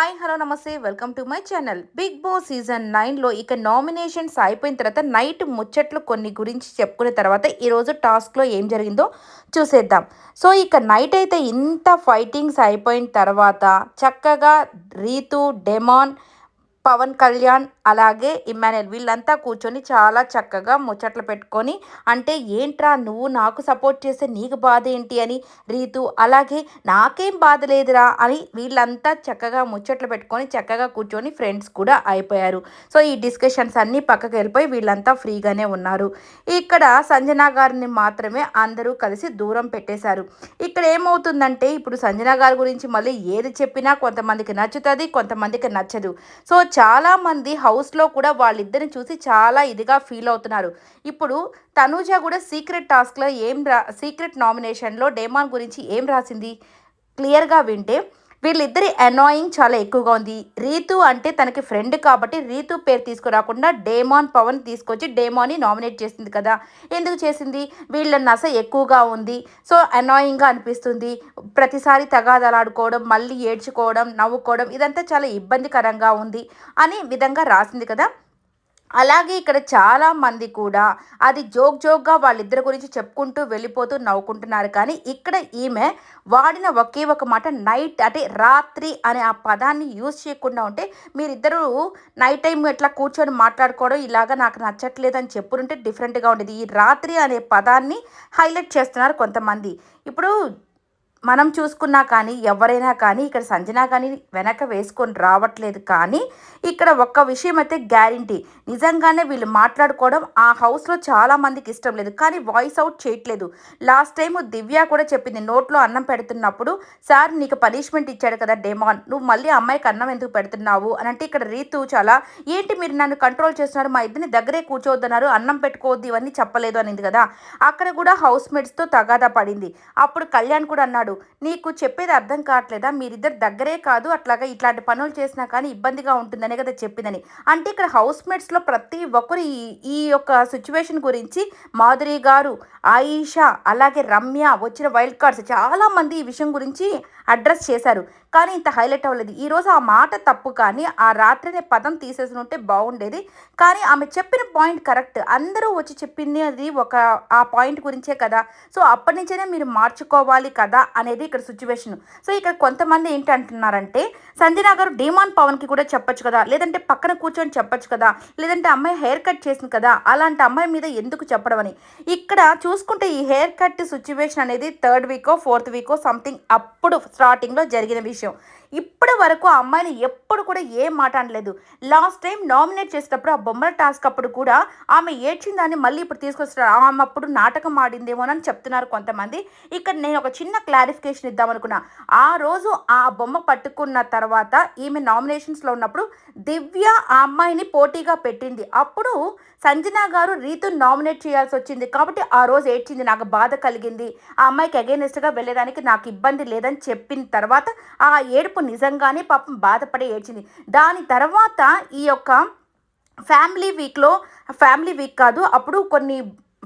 Hi hello నమస్తే. Welcome to my channel. Big boss season నైన్లో ఇక నామినేషన్స్ అయిపోయిన తర్వాత నైట్ ముచ్చట్లు కొన్ని గురించి చెప్పుకున్న తర్వాత ఈరోజు టాస్క్లో ఏం జరిగిందో చూసేద్దాం. సో ఇక నైట్ అయితే ఇంత ఫైటింగ్స్ అయిపోయిన తర్వాత చక్కగా రీతు డెమాన్ పవన్ కళ్యాణ్ అలాగే ఇమ్మానుయల్ వీళ్ళంతా కూర్చొని చాలా చక్కగా ముచ్చట్లు పెట్టుకొని అంటే ఏంట్రా నువ్వు నాకు సపోర్ట్ చేస్తే నీకు బాధ ఏంటి అని రీతు అలాగే నాకేం బాధ లేదురా అని వీళ్ళంతా చక్కగా ముచ్చట్లు పెట్టుకొని చక్కగా కూర్చొని ఫ్రెండ్స్ కూడా అయిపోయారు. సో ఈ డిస్కషన్స్ అన్నీ పక్కకి వెళ్ళిపోయి వీళ్ళంతా ఫ్రీగానే ఉన్నారు. ఇక్కడ సంజన గారిని మాత్రమే అందరూ కలిసి దూరం పెట్టేశారు. ఇక్కడ ఏమవుతుందంటే ఇప్పుడు సంజన గారి గురించి మళ్ళీ ఏది చెప్పినా కొంతమందికి నచ్చుతుంది కొంతమందికి నచ్చదు. సో చాలామంది హౌస్లో కూడా వాళ్ళిద్దరిని చూసి చాలా ఇదిగా ఫీల్ అవుతున్నారు. ఇప్పుడు తనూజ కూడా సీక్రెట్ టాస్క్లో ఏం రా సీక్రెట్ నామినేషన్లో డేమాన్ గురించి ఏం రాసింది? క్లియర్గా వింటే వీళ్ళిద్దరి అనాయింగ్ చాలా ఎక్కువగా ఉంది. రీతు అంటే తనకి ఫ్రెండ్ కాబట్టి రీతు పేరు తీసుకురాకుండా డేమాన్ పవన్ తీసుకొచ్చి డేమాన్ని నామినేట్ చేసింది కదా. ఎందుకు చేసింది? వీళ్ళ నస ఎక్కువగా ఉంది. సో అనాయింగ్గా అనిపిస్తుంది. ప్రతిసారి తగాదలాడుకోవడం మళ్ళీ ఏడ్చుకోవడం నవ్వుకోవడం ఇదంతా చాలా ఇబ్బందికరంగా ఉంది అని విధంగా రాసింది కదా. అలాగే ఇక్కడ చాలా మంది కూడా అది జోక్ జోక్గా వాళ్ళిద్దరి గురించి చెప్పుకుంటూ వెళ్ళిపోతూ నవ్వుకుంటున్నారు. కానీ ఇక్కడ ఈమె వాడిన ఒకే ఒక మాట నైట్ అంటే రాత్రి అనే ఆ పదాన్ని యూజ్ చేయకుండా ఉంటే మీరిద్దరూ నైట్ టైం ఎట్లా కూర్చొని మాట్లాడుకోవడం ఇలాగా నాకు నచ్చట్లేదు అని చెప్పుంటే డిఫరెంట్గా ఉండేది. ఈ రాత్రి అనే పదాన్ని హైలైట్ చేస్తున్నారు కొంతమంది. ఇప్పుడు మనం చూసుకున్నా కానీ ఎవరైనా కానీ ఇక్కడ సంజన కానీ వెనక వేసుకొని రావట్లేదు కానీ ఇక్కడ ఒక్క విషయం అయితే గ్యారంటీ. నిజంగానే వీళ్ళు మాట్లాడుకోవడం ఆ హౌస్లో చాలామందికి ఇష్టం లేదు. కానీ వాయిస్ అవుట్ చేయట్లేదు. లాస్ట్ టైం దివ్య కూడా చెప్పింది నోట్లో అన్నం పెడుతున్నప్పుడు సార్ నీకు పనిష్మెంట్ ఇచ్చాడు కదా డేమాన్. నువ్వు మళ్ళీ అమ్మాయికి అన్నం ఎందుకు పెడుతున్నావు? అని అంటే ఇక్కడ రీతు చాలా ఏంటి మీరు నన్ను కంట్రోల్ చేస్తున్నారు? మా ఇద్దరిని దగ్గరే కూర్చోవద్దన్నారు. అన్నం పెట్టుకోవద్దు ఇవన్నీ చెప్పలేదు అనింది కదా. అక్కడ కూడా హౌస్ మేట్స్తో తగాదా పడింది. అప్పుడు కళ్యాణ్ కూడా అన్నాడు నీకు చెప్పేది అర్థం కావట్లేదా? మీరిద్దరు దగ్గరే కాదు అట్లాగా ఇట్లాంటి పనులు చేసినా కానీ ఇబ్బందిగా ఉంటుందనే కదా చెప్పిందని. అంటే ఇక్కడ హౌస్ మేట్స్లో ప్రతి ఒక్కరు ఈ ఈ యొక్క సిచ్యువేషన్ గురించి మాధురి గారు ఆయిషా అలాగే రమ్య వచ్చిన వైల్డ్ కార్డ్స్ చాలామంది ఈ విషయం గురించి అడ్రస్ చేశారు. కానీ ఇంత హైలైట్ అవ్వలేదు. ఈరోజు ఆ మాట తప్పు కానీ ఆ రాత్రినే పదం తీసేసి ఉంటే బాగుండేది. కానీ ఆమె చెప్పిన పాయింట్ కరెక్ట్ అందరూ వచ్చి చెప్పింది అది ఒక ఆ పాయింట్ గురించే కదా. సో అప్పటి నుంచేనే మీరు మార్చుకోవాలి కదా అనేది ఇక్కడ సిచ్యువేషన్ సో ఇక్కడ కొంతమంది ఏంటంటున్నారంటే సంజనా గారు డీమాన్ పవన్కి కూడా చెప్పొచ్చు కదా లేదంటే పక్కన కూర్చొని చెప్పొచ్చు కదా లేదంటే అమ్మాయి హెయిర్ కట్ చేసింది కదా అలాంటి అమ్మాయి మీద ఎందుకు చెప్పడం అని ఇక్కడ చూసుకుంటే ఈ హెయిర్ కట్ సిచ్యువేషన్ అనేది థర్డ్ వీకో ఫోర్త్ వీకో సంథింగ్ అప్పుడు స్టార్టింగ్లో జరిగిన విషయం. ఇప్పటి వరకు ఆ అమ్మాయిని ఎప్పుడు కూడా ఏం మాట అనలేదు. లాస్ట్ టైం నామినేట్ చేసేటప్పుడు ఆ బొమ్మల టాస్క్ అప్పుడు కూడా ఆమె ఏడ్చిందని మళ్ళీ ఇప్పుడు తీసుకొస్తున్నారు. ఆమె అప్పుడు నాటకం ఆడిందేమోనని చెప్తున్నారు కొంతమంది. ఇక్కడ నేను ఒక చిన్న క్లారిఫికేషన్ ఇద్దామనుకున్నా ఆ రోజు ఆ బొమ్మ పట్టుకున్న తర్వాత ఈమె నామినేషన్స్లో ఉన్నప్పుడు దివ్య ఆ అమ్మాయిని పోటీగా పెట్టింది. అప్పుడు సంజన గారు రీతు నామినేట్ చేయాల్సి వచ్చింది. కాబట్టి ఆ రోజు ఏడ్చింది. నాకు బాధ కలిగింది. ఆ అమ్మాయికి అగైనెస్ట్గా వెళ్ళేదానికి నాకు ఇబ్బంది లేదని చెప్పిన తర్వాత ఆ ఏడుపు నిజంగానే పాపం బాధపడి ఏడ్చింది. దాని తర్వాత ఈ యొక్క ఫ్యామిలీ వీక్లో ఫ్యామిలీ వీక్ కాదు అప్పుడు కొన్ని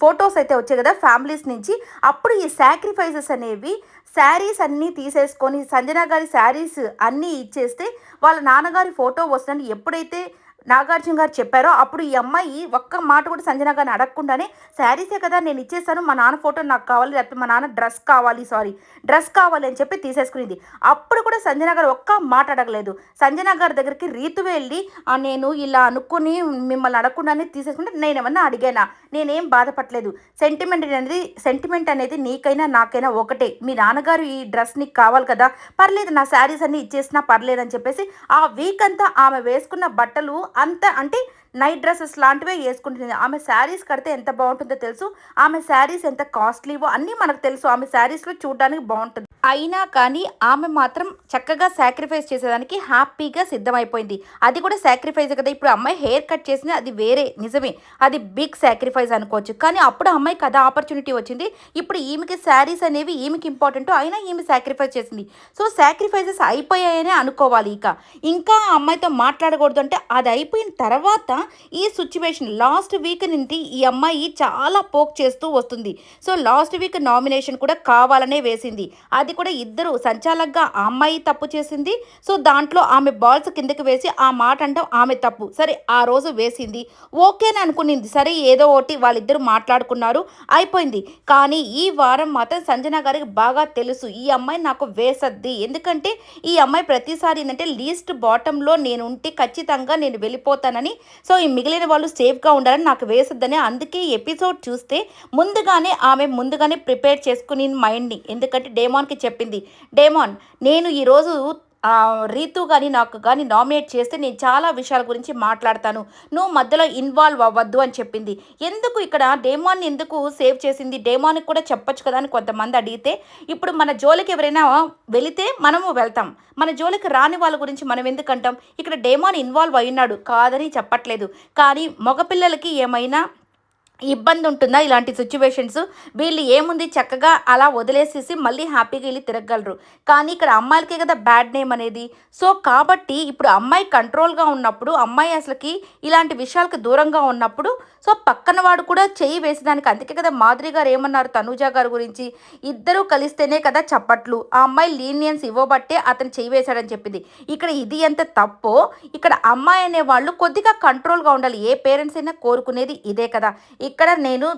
ఫొటోస్ అయితే వచ్చాయి కదా ఫ్యామిలీస్ నుంచి. అప్పుడు ఈ సాక్రిఫైసెస్ అనేవి శారీస్ అన్నీ తీసేసుకొని సంజన గారి శారీస్ అన్నీ ఇచ్చేస్తే వాళ్ళ నాన్నగారి ఫోటో వస్తుందని ఎప్పుడైతే నాగార్జున గారు చెప్పారో. అప్పుడు ఈ అమ్మాయి ఒక్క మాట కూడా సంజన గారిని అడగకుండానే శారీసే కదా నేను ఇచ్చేసాను మా నాన్న ఫోటో నాకు కావాలి. లేకపోతే మా నాన్న డ్రెస్ కావాలి సారీ డ్రెస్ కావాలి అని చెప్పి తీసేసుకునేది. అప్పుడు కూడా సంజన గారు ఒక్క మాట అడగలేదు. సంజన గారి దగ్గరికి రీతు వెళ్ళి నేను ఇలా అనుకుని మిమ్మల్ని అడగకుండానే తీసేసుకుంటే నేను ఏమన్నా అడిగానా? నేనేం బాధపడలేదు. సెంటిమెంట్ అనేది సెంటిమెంట్ అనేది నీకైనా నాకైనా ఒకటే. మీ నాన్నగారు ఈ డ్రెస్ నీకు కావాలి కదా. పర్లేదు నా శారీస్ అన్ని ఇచ్చేసినా పర్లేదని చెప్పేసి ఆ వీక్ అంతా ఆమె వేసుకున్న బట్టలు అంత అంటే నైట్ డ్రెస్సెస్ లాంటివే వేసుకుంటుంది. ఆమె శారీస్ కడితే ఎంత బాగుంటుందో తెలుసు. ఆమె శారీస్ ఎంత కాస్ట్లీవో అన్నీ మనకు తెలుసు. ఆమె శారీస్లో చూడడానికి బాగుంటుంది. అయినా కానీ ఆమె మాత్రం చక్కగా సాక్రిఫైస్ చేసేదానికి హ్యాపీగా సిద్ధమైపోయింది. అది కూడా సాక్రిఫైస్ కదా ఇప్పుడు అమ్మాయి హెయిర్ కట్ చేసింది అది వేరే నిజమే. అది బిగ్ సాక్రిఫైస్ అనుకోవచ్చు. కానీ అప్పుడు అమ్మాయికి కదా ఆపర్చునిటీ వచ్చింది. ఇప్పుడు ఈమెకి శారీస్ అనేవి ఈమెకి ఇంపార్టెంట్ అయినా ఈమె సాక్రిఫైస్ చేసింది. సో సాక్రిఫైసెస్ అయిపోయాయనే అనుకోవాలి ఇక. ఇంకా ఆ అమ్మాయితో మాట్లాడకూడదు అంటే అది అయిపోయిన తర్వాత ఈ సిచ్యువేషన్ లాస్ట్ వీక్ నుండి ఈ అమ్మాయి చాలా పోక్ చేస్తూ వస్తుంది. సో లాస్ట్ వీక్ నామినేషన్ కూడా కావాలనే వేసింది. అది కూడా ఇద్దరు సంచాలకుగా ఆ అమ్మాయి తప్పు చేసింది. సో దాంట్లో ఆమె బాల్స్ కిందకి వేసి ఆ మాట అంటే ఆమె తప్పు. సరే ఆ రోజు వేసింది. ఓకేనే అనుకునింది. సరే ఏదో ఒకటి వాళ్ళిద్దరు మాట్లాడుకున్నారు. అయిపోయింది. కానీ ఈ వారం మాత్రం సంజన గారికి బాగా తెలుసు ఈ అమ్మాయి నాకు వేసద్ది. ఎందుకంటే ఈ అమ్మాయి ప్రతిసారి ఏంటంటే లీస్ట్ బాటంలో నేను ఉంటే ఖచ్చితంగా నేను వెళ్ళిపోతానని. సో ఈ మిగిలిన వాళ్ళు సేఫ్గా ఉండాలని నాకు వేసద్దని. అందుకే ఎపిసోడ్ చూస్తే ముందుగానే ఆమె ముందుగానే ప్రిపేర్ చేసుకుని మైండ్ని. ఎందుకంటే డేమాన్కి చెప్పింది. డేమాన్ నేను ఈరోజు రీతు కానీ నాకు కానీ నామినేట్ చేస్తే నేను చాలా విషయాల గురించి మాట్లాడతాను. నువ్వు మధ్యలో ఇన్వాల్వ్ అవ్వద్దు అని చెప్పింది. ఎందుకు ఇక్కడ డేమాన్ ఎందుకు సేవ్ చేసింది? డేమాన్కి కూడా చెప్పొచ్చు కదా అని కొంతమంది అడిగితే ఇప్పుడు మన జోలికి ఎవరైనా వెళితే మనము వెళ్తాం. మన జోలికి రాని వాళ్ళ గురించి మనం ఎందుకంటాం ఇక్కడ డేమాన్ ఇన్వాల్వ్ అయినాడు కాదని చెప్పట్లేదు. కానీ మగపిల్లలకి ఏమైనా ఇబ్బంది ఉంటుందా ఇలాంటి సిచ్యువేషన్స్ వీళ్ళు ఏముంది చక్కగా అలా వదిలేసేసి మళ్ళీ హ్యాపీగా వెళ్ళి తిరగలరు. కానీ ఇక్కడ అమ్మాయిలకే కదా బ్యాడ్ నేమ్ అనేది. సో కాబట్టి ఇప్పుడు అమ్మాయి కంట్రోల్గా ఉన్నప్పుడు అమ్మాయి అసలుకి ఇలాంటి విషయాలకు దూరంగా ఉన్నప్పుడు సో పక్కన వాడు కూడా చెయ్యి వేసేదానికి. అందుకే కదా మాధురి గారు ఏమన్నారు తనూజ గారి గురించి? ఇద్దరూ కలిస్తేనే కదా చప్పట్లు. ఆ అమ్మాయి లీనియన్స్ ఇవ్వబట్టే అతను చెయ్యి వేశాడని చెప్పింది. ఇక్కడ ఇది ఎంత తప్పో ఇక్కడ అమ్మాయి అనే వాళ్ళు కొద్దిగా కంట్రోల్గా ఉండాలి. ఏ పేరెంట్స్ అయినా కోరుకునేది ఇదే కదా. ఇక్కడ నేను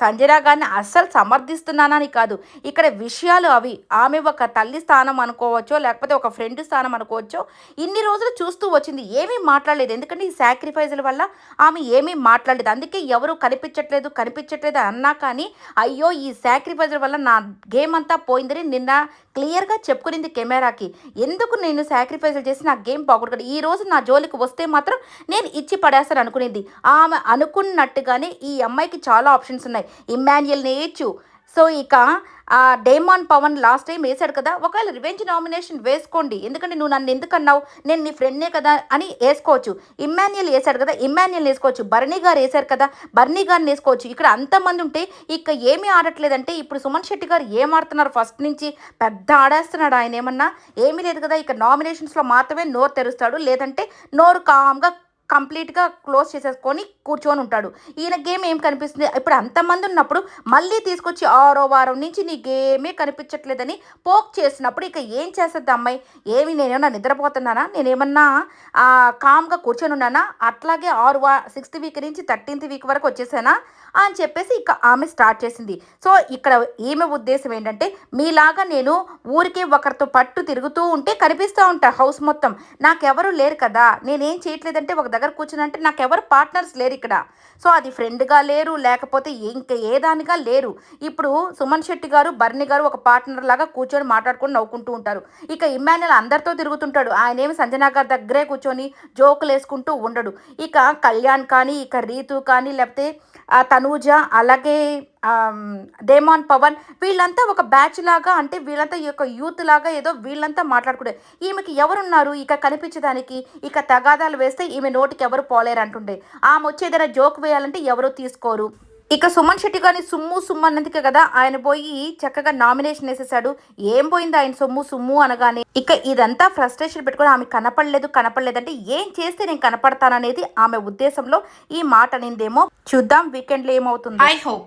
సంజన గారిని అస్సలు సమర్థిస్తున్నానని కాదు. ఇక్కడ విషయాలు అవి. ఆమె ఒక తల్లి స్థానం అనుకోవచ్చో లేకపోతే ఒక ఫ్రెండ్ స్థానం అనుకోవచ్చో ఇన్ని రోజులు చూస్తూ వచ్చింది. ఏమీ మాట్లాడలేదు. ఎందుకంటే ఈ సాక్రిఫైజుల వల్ల ఆమె ఏమీ మాట్లాడలేదు. అందుకే ఎవరు కనిపించట్లేదు కనిపించట్లేదు అన్నా కానీ అయ్యో ఈ సాక్రిఫైజుల వల్ల నా గేమ్ అంతా పోయిందని నిన్న క్లియర్గా చెప్పుకునింది కెమెరాకి. ఎందుకు నేను సాక్రిఫైజులు చేసి నా గేమ్ పోగొట్టుకోండి ఈ రోజు నా జోలికి వస్తే మాత్రం నేను ఇచ్చి పడేస్తాను అనుకునేది. ఆమె అనుకున్నట్టుగానే ఈ అమ్మాయికి చాలా ఆప్షన్స్ ఉన్నాయి. ఇమ్మాన్యుయల్ నేయచ్చు సో ఇక ఆ డేమాన్ పవన్ లాస్ట్ టైం వేశాడు కదా ఒకవేళ రివెంజ్ నామినేషన్ వేసుకోండి. ఎందుకంటే నువ్వు నన్ను ఎందుకు అన్నావు? నేను నీ ఫ్రెండ్నే కదా అని వేసుకోవచ్చు. ఇమ్మాన్యుయల్ వేశాడు కదా ఇమ్మాన్యుయల్ వేసుకోవచ్చు. బర్నీ గారు వేశారు కదా బర్నీ గారిని వేసుకోవచ్చు. ఇక్కడ అంతమంది ఉంటే ఇక ఏమీ ఆడట్లేదంటే ఇప్పుడు సుమన్ శెట్టి గారు ఏం ఆడుతున్నారు? ఫస్ట్ నుంచి పెద్ద ఆడేస్తున్నాడు ఆయన ఏమన్నా? ఏమీ లేదు కదా ఇక నామినేషన్స్లో మాత్రమే నోరు తెరుస్తాడు. లేదంటే నోరు కామ్గా కంప్లీట్గా క్లోజ్ చేసేసుకొని కూర్చొని ఉంటాడు. ఈయన గేమ్ ఏం కనిపిస్తుంది? ఇప్పుడు అంతమంది ఉన్నప్పుడు మళ్ళీ తీసుకొచ్చి ఆరో వారం నుంచి నీ గేమే కనిపించట్లేదని పోక్ చేసినప్పుడు ఇక ఏం చేస్తుంది అమ్మాయి? ఏమి నేనేమన్నా నిద్రపోతున్నానా? నేనేమన్నా కామ్గా కూర్చొని ఉన్నానా? అట్లాగే ఆరు వా సిక్స్త్ వీక్ నుంచి థర్టీన్త్ వీక్ వరకు వచ్చేసానా? అని చెప్పేసి ఇక ఆమె స్టార్ట్ చేసింది. సో ఇక్కడ ఈమె ఉద్దేశం ఏంటంటే మీలాగా నేను ఊరికే ఒకరితో పట్టు తిరుగుతూ ఉంటే కనిపిస్తూ ఉంటా హౌస్ మొత్తం. నాకెవరు లేరు కదా. నేనేం చేయట్లేదంటే ఒక దగ్గర కూర్చునంటే నాకెవరు పార్ట్నర్స్ లేరు ఇక్కడ. సో అది ఫ్రెండ్గా లేరు లేకపోతే ఇంకా ఏ దానిగా లేరు. ఇప్పుడు సుమన్ శెట్టి గారు బర్ని గారు ఒక పార్ట్నర్ లాగా కూర్చొని మాట్లాడుకొని నవ్వుకుంటూ ఉంటారు. ఇక ఇమ్మాన్యుల్ అందరితో తిరుగుతుంటాడు. ఆయన ఏమి సంజనా గారి దగ్గరే కూర్చొని జోకులు వేసుకుంటూ ఉండడు. ఇక కళ్యాణ్ కానీ ఇక రీతు కానీ లేకపోతే ఆ తనూజ అలాగే డేమాన్ పవన్ వీళ్ళంతా ఒక బ్యాచ్ లాగా అంటే వీళ్ళంతా ఈ యొక్క యూత్ లాగా ఏదో వీళ్ళంతా మాట్లాడుకుంటే ఈమెకి ఎవరున్నారు ఇక కనిపించడానికి ఇక తగాదాలు వేస్తే ఈమె నోటికి ఎవరు పోలేరు అంటుండే. ఆమె వచ్చి ఏదైనా జోక్ వేయాలంటే ఎవరు తీసుకోరు. ఇక సుమన్ శెట్టి గారిని సుమ్ము సుమ్ము అన్నందుకే కదా ఆయన పోయి చక్కగా నామినేషన్ వేసేసాడు ఏం పోయింది ఆయన సొమ్ము సుమ్ము అనగానే? ఇక ఇదంతా ఫ్రస్ట్రేషన్ పెట్టుకొని ఆమె కనపడలేదు కనపడలేదు అంటే ఏం చేస్తే నేను కనపడతాననేది ఆమె ఉద్దేశంలో ఈ మాట అనిందేమో. చూద్దాం వీకెండ్లో ఏమవుతుంది? I hope.